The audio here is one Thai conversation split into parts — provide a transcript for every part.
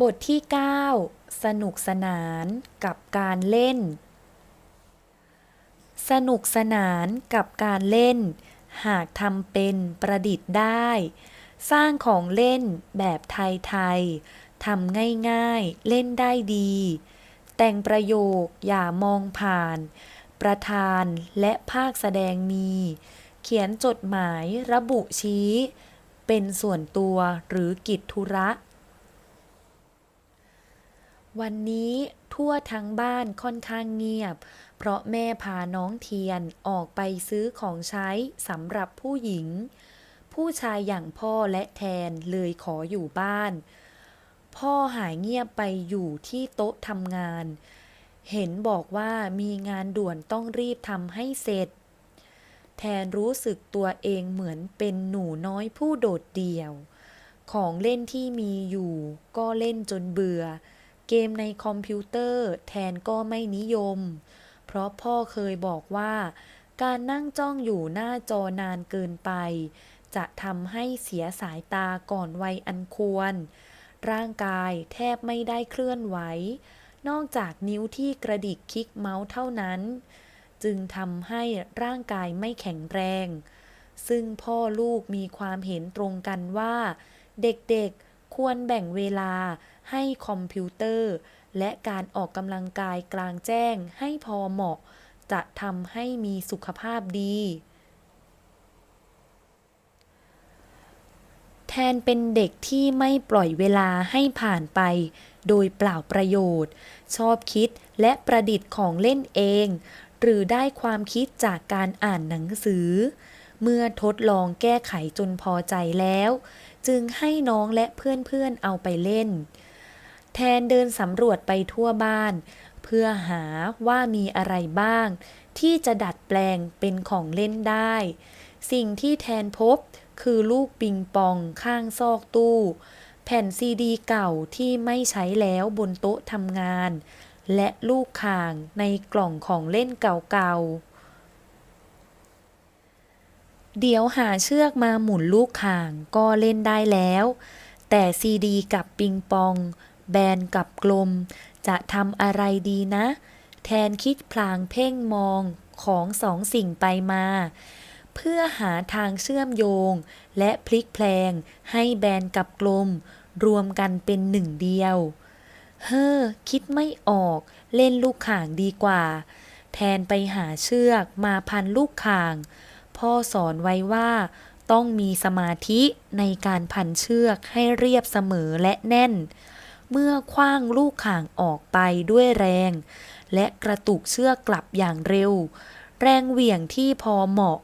บทที่ 9 สนุกสนานกับการเล่น สนุกสนานกับการเล่น หากทำเป็นประดิษฐ์ได้ สร้างของเล่นแบบไทยๆทำง่ายๆเล่นได้ดี แต่งประโยคอย่ามองผ่าน ประธานและภาคแสดงมี เขียนจดหมายระบุชี้ เป็นส่วนตัวหรือกิจธุระ วันนี้ทั่วทั้งบ้านค่อนข้างเงียบ เพราะแม่พาน้องเทียนออกไปซื้อของใช้สำหรับผู้หญิง ผู้ชายอย่างพ่อและแทนเลยขออยู่บ้าน พ่อหายเงียบไปอยู่ที่โต๊ะทำงาน เห็นบอกว่ามีงานด่วนต้องรีบทำให้เสร็จ แทนรู้สึกตัวเองเหมือนเป็นหนูน้อยผู้โดดเดี่ยว ของเล่นที่มีอยู่ก็เล่นจนเบื่อ เกมในคอมพิวเตอร์แทนก็ไม่นิยม เพราะพ่อเคยบอกว่า การนั่งจ้องอยู่หน้าจอนานเกินไป จะทำให้เสียสายตาก่อนวัยอันควร ร่างกายแทบไม่ได้เคลื่อนไหว นอกจากนิ้วที่กระดิกคลิกเมาส์เท่านั้น จึงทำให้ร่างกายไม่แข็งแรง ซึ่งพ่อลูกมีความเห็นตรงกันว่า เด็กๆควรแบ่งเวลา ให้คอมพิวเตอร์ และการออกกำลังกายกลางแจ้งให้พอเหมาะ จะทำให้มีสุขภาพดี แทนเป็นเด็กที่ไม่ปล่อยเวลาให้ผ่านไป โดยเปล่าประโยชน์ ชอบคิดและประดิษฐ์ของเล่นเอง หรือได้ความคิดจากการอ่านหนังสือ เมื่อทดลองแก้ไขจนพอใจแล้ว จึงให้น้องและเพื่อนๆเอาไปเล่น แทนเดินสำรวจไปทั่วบ้าน เพื่อหาว่ามีอะไรบ้าง ที่จะดัดแปลงเป็นของเล่นได้ สิ่งที่แทนพบคือลูกปิงปองข้างซอกตู้ แผ่นซีดีเก่าที่ไม่ใช้แล้วบนโต๊ะทำงาน และลูกข่างในกล่องของเล่นเก่าๆ เดี๋ยวหาเชือกมาหมุนลูกข่างก็เล่นได้แล้ว แต่ซีดีกับปิงปอง แบนกับกลม จะทำอะไรดีนะ แทนคิดพลางเพ่งมองของสองสิ่งไปมา เพื่อหาทางเชื่อมโยง และพลิกแพลง ให้แบนกับกลม รวมกันเป็นหนึ่งเดียว เฮ้อ คิดไม่ออก เล่นลูกข่างดีกว่า แทนไปหาเชือกมาพันลูกข่าง พ่อสอนไว้ว่าต้องมีสมาธิในการพันเชือกให้เรียบเสมอและแน่น เมื่อคว้างลูกข่างออกไปด้วยแรง และกระตุกเชือกกลับอย่างเร็ว แรงเหวี่ยงที่พอเหมาะ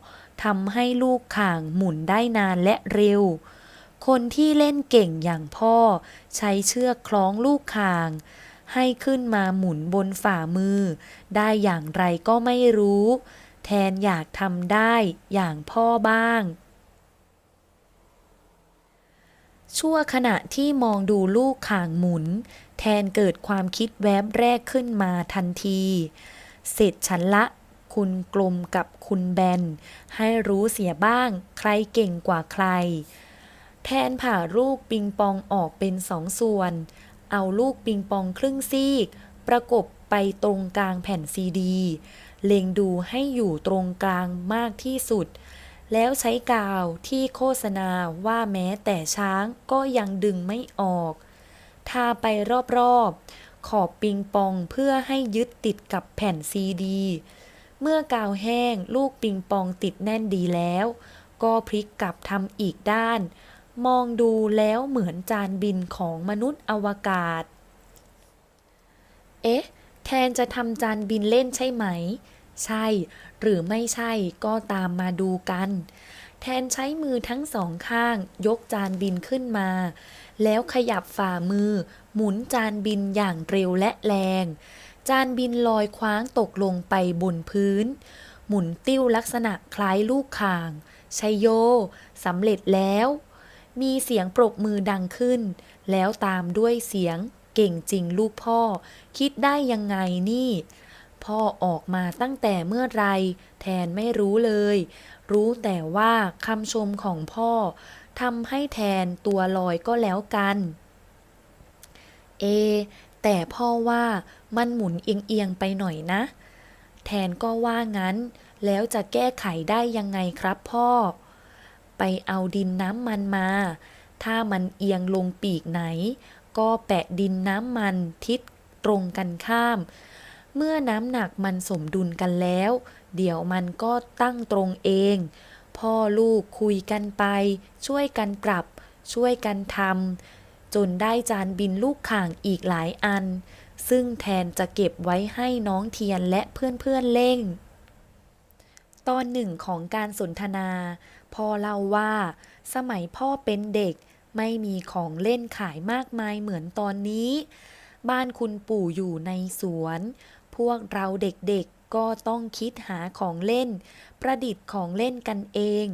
ทำให้ลูกข่างหมุนได้นานและเร็ว คนที่เล่นเก่งอย่างพ่อ ใช้เชือกคล้องลูกข่าง ให้ขึ้นมาหมุนบนฝ่ามือ ได้อย่างไรก็ไม่รู้ แทนอยากทำได้อย่างพ่อบ้าง ชั่วขณะที่มองดูลูกข่างหมุน แทนเกิดความคิดแวบแรกขึ้นมาทันที เสร็จฉันละ คุณกลมกับคุณแบน ให้รู้เสียบ้าง ใครเก่งกว่าใคร แทนผ่าลูกปิงปองออกเป็นสองส่วน เอาลูกปิงปองครึ่งซีก ประกบไปตรงกลางแผ่นซีดี เล็งดูให้อยู่ตรงกลางมากที่สุด แล้วใช้กาวที่โฆษณาว่าแม้แต่ช้างก็ยังดึงไม่ออก ทาไปรอบๆ ขอบปิงปองเพื่อให้ยึดติดกับแผ่นซีดี เมื่อกาวแห้งลูกปิงปองติดแน่นดีแล้ว ก็พลิกกลับทำอีกด้าน มองดูแล้วเหมือนจานบินของมนุษย์อวกาศ เอ๊ะ แทนจะทำจานบินเล่นใช่ไหม ใช่ หรือไม่ใช่ก็ตามมาดูกัน แทนใช้มือทั้งสองข้าง ยกจานบินขึ้นมา แล้วขยับฝ่ามือ หมุนจานบินอย่างเร็วและแรง จานบินลอยคว้างตกลงไปบนพื้น หมุนติ้วลักษณะคล้ายลูกข่างชัยโยสำเร็จแล้ว มีเสียงปรบมือดังขึ้น แล้วตามด้วยเสียงเก่งจริงลูกพ่อ คิดได้ยังไงนี่ พ่อออกมาตั้งแต่เมื่อไร แทนไม่รู้เลย รู้แต่ว่าคำชมของพ่อทำให้แทนตัวลอยก็แล้วกัน เอ แต่พ่อว่ามันหมุนเอียงๆไปหน่อยนะ แทนก็ว่างั้น แล้วจะแก้ไขได้ยังไงครับพ่อ ไปเอาดินน้ำมันมา ถ้ามันเอียงลงปีกไหน ก็แปะดินน้ำมันทิศตรงกันข้าม เมื่อน้ำหนักมันสมดุลกันแล้ว เดี๋ยวมันก็ตั้งตรงเอง พ่อลูกคุยกันไป ช่วยกันปรับ ช่วยกันทำจนได้จานบินลูกข่างอีกหลายอัน ซึ่งแทนจะเก็บไว้ให้น้องเทียนและเพื่อนๆเล่ง ตอนหนึ่งของการสนทนา พ่อเล่าว่า สมัยพ่อเป็นเด็กไม่มีของเล่นขายมากมายเหมือนตอนนี้ บ้านคุณปู่อยู่ในสวน พวกเราเด็กๆก็ต้องคิดหาของเล่น ประดิษฐ์ของเล่นกันเอง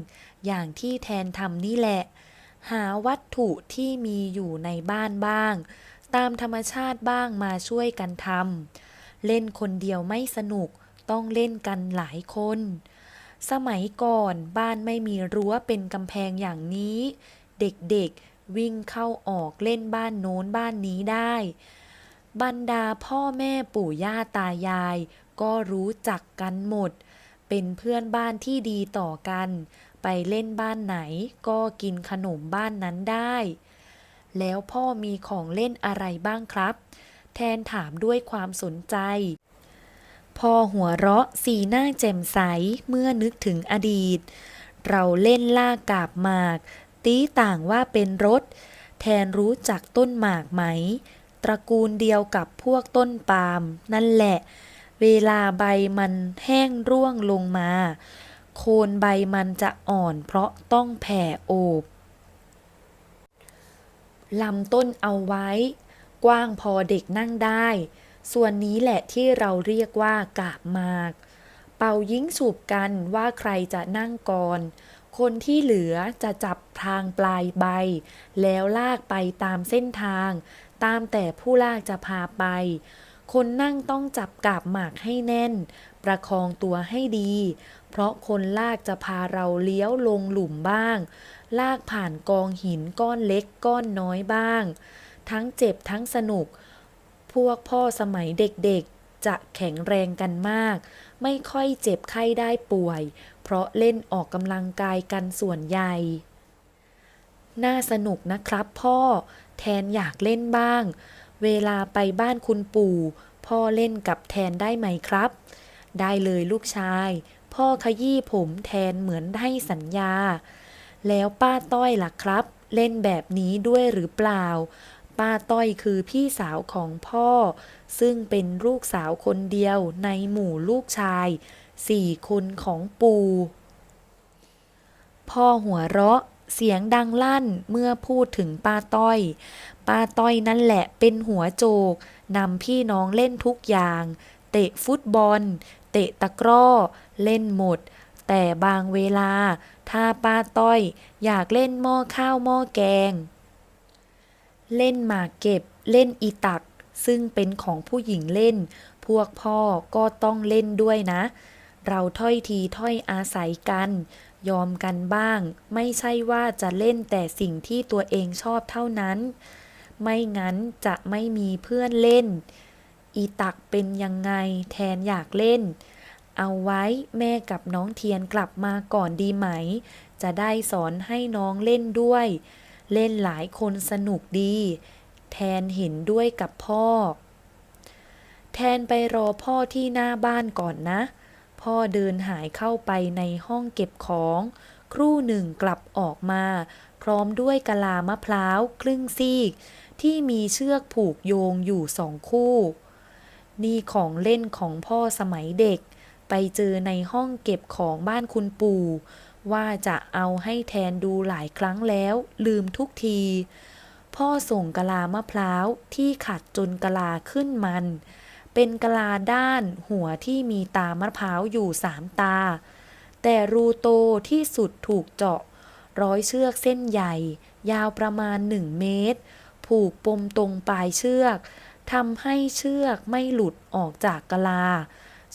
อย่างที่แทนทำนี่แหละ หาวัตถุที่มีอยู่ในบ้านบ้าง ตามธรรมชาติบ้างมาช่วยกันทำเล่นคนเดียวไม่สนุกต้องเล่นกันหลายคน สมัยก่อนบ้านไม่มีรั้วเป็นกำแพงอย่างนี้ เด็กๆวิ่งเข้าออกเล่นบ้านโน้นบ้านนี้ได้ บรรดาพ่อแม่ปู่ย่าตายาย ก็รู้จักกันหมด เป็นเพื่อนบ้านที่ดีต่อกัน ไปเล่นบ้านไหนก็กินขนมบ้านนั้นได้ แล้วพ่อมีของเล่นอะไรบ้างครับ แทนถามด้วยความสนใจ พ่อหัวเราะสีหน้าแจ่มใสเมื่อนึกถึงอดีต เราเล่นล่ากาบหมาก ตีต่างว่าเป็นรถ แทนรู้จักต้นหมากไหม ตระกูลเดียวกับพวกต้นปาล์มนั่นแหละ เวลาใบมันแห้งร่วงลงมา โคนใบมันจะอ่อนเพราะต้องแผ่โอบลำต้นเอาไว้ กว้างพอเด็กนั่งได้ ส่วนนี้แหละที่เราเรียกว่ากาบมาก เป่ายิงสูบกันว่าใครจะนั่งก่อน คนที่เหลือจะจับทางปลายใบ แล้วลากไปตามเส้นทาง ตามแต่ผู้ลากจะพาไป คนนั่งต้องจับกาบหมากให้แน่น ประคองตัวให้ดี เพราะคนลากจะพาเราเลี้ยวลงหลุมบ้าง ลากผ่านกองหินก้อนเล็กก้อนน้อยบ้าง ทั้งเจ็บทั้งสนุก พวกพ่อสมัยเด็กๆ จะแข็งแรงกันมาก ไม่ค่อยเจ็บไข้ได้ป่วย เพราะเล่นออกกำลังกายกันส่วนใหญ่น่าสนุกนะครับพ่อ แทนอยากเล่นบ้าง เวลาไปบ้านคุณปู่ พ่อเล่นกับแทนได้ไหมครับ ได้เลยลูกชาย พ่อขยี้ผมแทนเหมือนให้สัญญา แล้วป้าต้อยล่ะครับ เล่นแบบนี้ด้วยหรือเปล่า ป้าต้อยคือพี่สาวของพ่อ ซึ่งเป็นลูกสาวคนเดียวในหมู่ลูกชายสี่คนของปู่พ่อหัวเราะ เสียงดังลั่นเมื่อพูดถึงป้าต้อย ป้าต้อยนั่นแหละเป็นหัวโจกนำพี่น้องเล่นทุกอย่าง เตะฟุตบอล เตะตะกร้อ เล่นหมด แต่บางเวลา ถ้าป้าต้อยอยากเล่นหม้อข้าวหม้อแกง เล่นหมากเก็บ เล่นอีตัก ซึ่งเป็นของผู้หญิงเล่น พวกพ่อก็ต้องเล่นด้วยนะเราถ้อยทีถ้อยอาศัยกัน ยอมกันบ้าง ไม่ใช่ว่าจะเล่นแต่สิ่งที่ตัวเองชอบเท่านั้น ไม่งั้นจะไม่มีเพื่อนเล่น อีตักเป็นยังไงแทนอยากเล่น เอาไว้แม่กับน้องเทียนกลับมาก่อนดีไหม จะได้สอนให้น้องเล่นด้วย เล่นหลายคนสนุกดี แทนเห็นด้วยกับพ่อ แทนไปรอพ่อที่หน้าบ้านก่อนนะ พ่อเดินหายเข้าไปในห้องเก็บของ ครู่หนึ่งกลับออกมา พร้อมด้วยกะลามะพร้าวครึ่งซีก ที่มีเชือกผูกโยงอยู่สองคู่ นี่ของเล่นของพ่อสมัยเด็ก ไปเจอในห้องเก็บของบ้านคุณปู่ ว่าจะเอาให้แทนดูหลายครั้งแล้ว ลืมทุกที พ่อส่งกะลามะพร้าวที่ขัดจนกะลาขึ้นมัน เป็นกะลาด้านหัวที่มีตามะพร้าวอยู่สามตา แต่รูโตที่สุดถูกเจาะ ร้อยเชือกเส้นใหญ่ ยาวประมาณหนึ่งเมตร ผูกปมตรงปลายเชือกทำให้เชือกไม่หลุดออกจากกะลา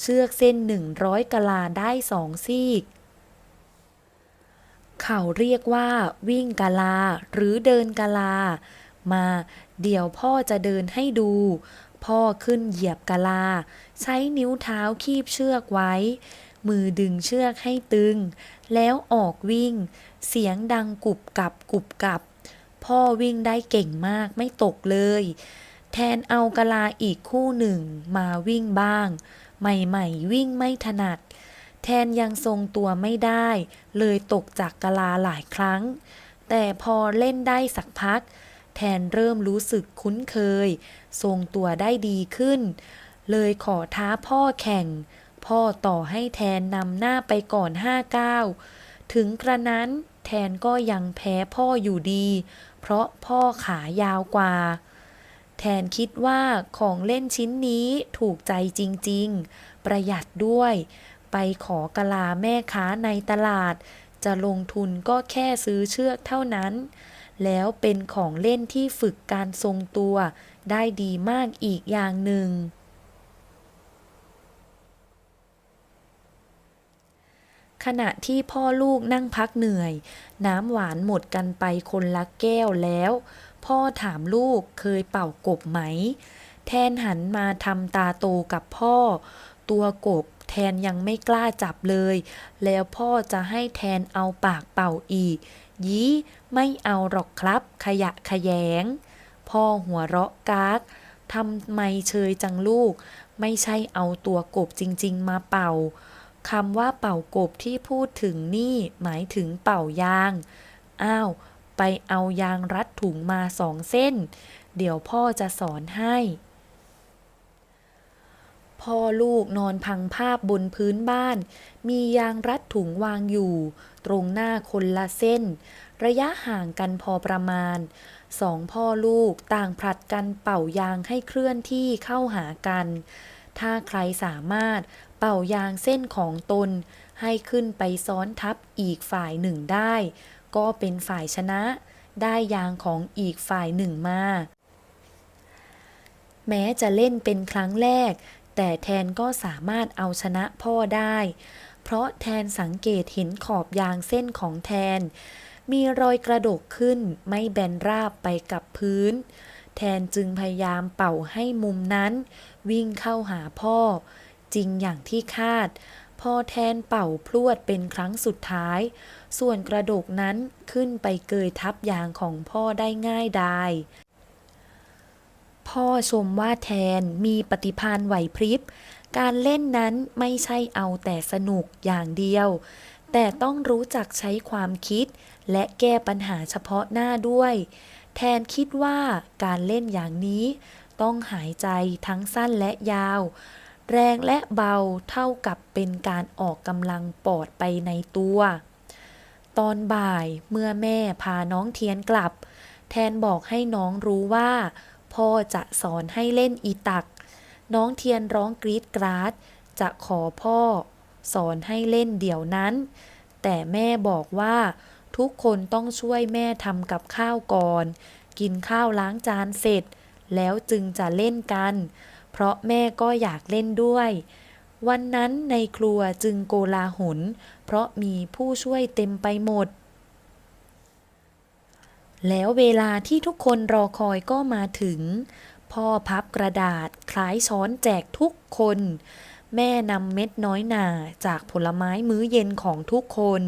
เชือกเส้นหนึ่งร้อยกะลาได้สองซีก เขาเรียกว่า วิ่งกะลาหรือเดินกะลา มา เดี๋ยวพ่อจะเดินให้ดู พ่อขึ้นเหยียบกะลา ใช้นิ้วเท้าคีบเชือกไว้ มือดึงเชือกให้ตึง แล้วออกวิ่ง เสียงดังกุบกับกุบกับ พ่อวิ่งได้เก่งมากไม่ตกเลย แทนเอากะลาอีกคู่หนึ่งมาวิ่งบ้าง ใหม่ๆวิ่งไม่ถนัด แทนยังทรงตัวไม่ได้ เลยตกจากกะลาหลายครั้ง แต่พอเล่นได้สักพัก แทนเริ่มรู้สึกคุ้นเคย ทรงตัวได้ดีขึ้น เลยขอท้าพ่อแข่ง พ่อต่อให้แทนนำหน้าไปก่อนห้าก้าวถึงกระนั้นแทนก็ยังแพ้พ่ออยู่ดี เพราะพ่อขายาวกว่า แทนคิดว่าของเล่นชิ้นนี้ถูกใจจริงๆ ประหยัดด้วย ไปขอกะลาแม่ค้าในตลาด จะลงทุนก็แค่ซื้อเชือกเท่านั้น แล้วเป็นของเล่นที่ฝึกการทรงตัว ได้ดีมากอีกอย่างหนึ่ง ขณะที่พ่อลูกนั่งพักเหนื่อย น้ำหวานหมดกันไปคนละแก้วแล้ว พ่อถามลูกเคยเป่ากบไหม แทนหันมาทำตาโตกับพ่อ ตัวกบแทนยังไม่กล้าจับเลย แล้วพ่อจะให้แทนเอาปากเป่าอีก ยี้ไม่เอาหรอกครับ ขยะขยง พ่อหัวเราะกากทำไมเชยจังลูก ไม่ใช่เอาตัวกบจริง ๆ มาเป่าคำว่าเป่ากบที่พูดถึงนี่หมายถึงเป่ายาง อ้าว ไปเอายางรัดถุงมาสองเส้น เดี๋ยวพ่อจะสอนให้ พ่อลูกนอนพังภาพบนพื้นบ้าน มียางรัดถุงวางอยู่ ตรงหน้าคนละเส้น ระยะห่างกันพอประมาณ สองพ่อลูกต่างผลัดกันเป่ายางให้เคลื่อนที่เข้าหากัน ถ้าใครสามารถเป่ายางเส้นของตน ให้ขึ้นไปซ้อนทับอีกฝ่ายหนึ่งได้ ก็เป็นฝ่ายชนะ ได้ยางของอีกฝ่ายหนึ่งมา แม้จะเล่นเป็นครั้งแรก แต่แทนก็สามารถเอาชนะพ่อได้ เพราะแทนสังเกตเห็นขอบยางเส้นของแทน มีรอยกระดกขึ้นไม่แบนราบไปกับพื้น แทนจึงพยายามเป่าให้มุมนั้น วิ่งเข้าหาพ่อ จริงอย่างที่คาด พอแทนเป่าพลวดเป็นครั้งสุดท้าย ส่วนกระดกนั้นขึ้นไปเกยทับยางของพ่อได้ง่ายดายพ่อชมว่าแทนมีปฏิภาณไหวพริบ การเล่นนั้นไม่ใช่เอาแต่สนุกอย่างเดียว แต่ต้องรู้จักใช้ความคิด และแก้ปัญหาเฉพาะหน้าด้วย แทนคิดว่าการเล่นอย่างนี้ ต้องหายใจทั้งสั้นและยาว แรงและเบาเท่ากับเป็นการออกกำลังปอดไปในตัว ตอนบ่ายเมื่อแม่พาน้องเทียนกลับ แทนบอกให้น้องรู้ว่า พ่อจะสอนให้เล่นอีตัก น้องเทียนร้องกรีดกราดจะขอพ่อ สอนให้เล่นเดี๋ยวนั้น แต่แม่บอกว่า ทุกคนต้องช่วยแม่ทำกับข้าวก่อน กินข้าวล้างจานเสร็จ แล้วจึงจะเล่นกัน เพราะแม่ก็อยากเล่นด้วย วันนั้นในครัวจึงโกลาหล เพราะมีผู้ช่วยเต็มไปหมดแล้วเวลาที่ทุกคนรอคอยก็มาถึง พ่อพับกระดาษคล้ายช้อนแจกทุกคน แม่นำเม็ดน้อยหนาจากผลไม้มื้อเย็นของทุกคน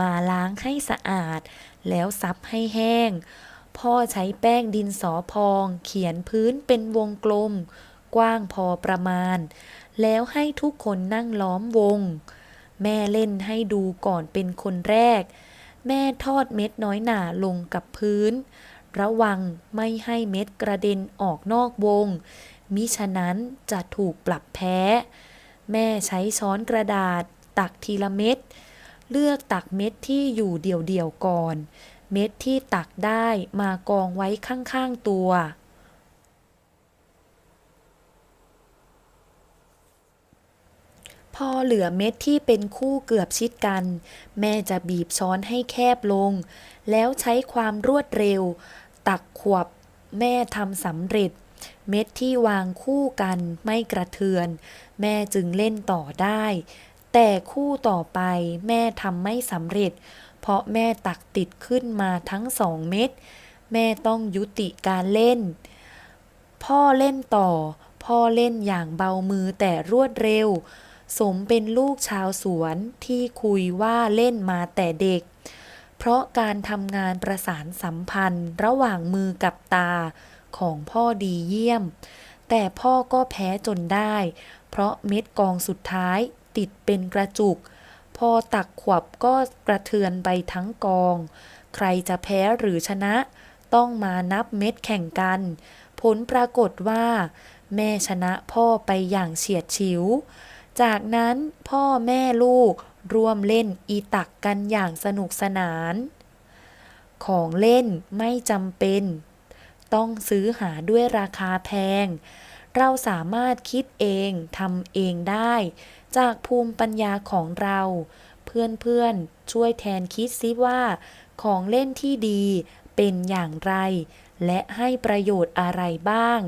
มาล้างให้สะอาด แล้วซับให้แห้ง พ่อใช้แป้งดินสอพอง เขียนพื้นเป็นวงกลม กว้างพอประมาณ แล้วให้ทุกคนนั่งล้อมวง แม่เล่นให้ดูก่อนเป็นคนแรก แม่ทอดเม็ดน้อยหนาลงกับพื้น ระวังไม่ให้เม็ดกระเด็นออกนอกวง มิฉะนั้นจะถูกปรับแพ้ แม่ใช้ช้อนกระดาษ ตักทีละเม็ด เลือกตักเม็ดที่อยู่เดี่ยวๆก่อน เม็ดที่ตักได้มากองไว้ข้างๆตัว พอเหลือเม็ดที่เป็นคู่เกือบชิดกัน แม่จะบีบช้อนให้แคบลง แล้วใช้ความรวดเร็ว ตักขวบแม่ทำสำเร็จ เม็ดที่วางคู่กันไม่กระเทือน แม่จึงเล่นต่อได้ แต่คู่ต่อไปแม่ทำไม่สำเร็จ เพราะแม่ตักติดขึ้นมาทั้งสองเม็ดแม่ต้องยุติการเล่น พ่อเล่นต่อ พ่อเล่นอย่างเบามือแต่รวดเร็ว สมเป็นลูกชาวสวนที่คุยว่าเล่นมาแต่เด็ก เพราะการทำงานประสานสัมพันธ์ระหว่างมือกับตา ของพ่อดีเยี่ยม แต่พ่อก็แพ้จนได้ เพราะเม็ดกองสุดท้ายติดเป็นกระจุก พอตักขวบก็กระเทือนไปทั้งกอง ใครจะแพ้หรือชนะ ต้องมานับเม็ดแข่งกัน ผลปรากฏว่า แม่ชนะพ่อไปอย่างเฉียดฉิว จากนั้นพ่อแม่ลูกร่วมเล่นอีตักกันอย่างสนุกสนาน ของเล่นไม่จำเป็น ต้องซื้อหาด้วยราคาแพง เราสามารถคิดเองทำเองได้ จากภูมิปัญญาของเรา เพื่อนๆช่วยแทนคิดซิว่า ของเล่นที่ดีเป็นอย่างไร และให้ประโยชน์อะไรบ้าง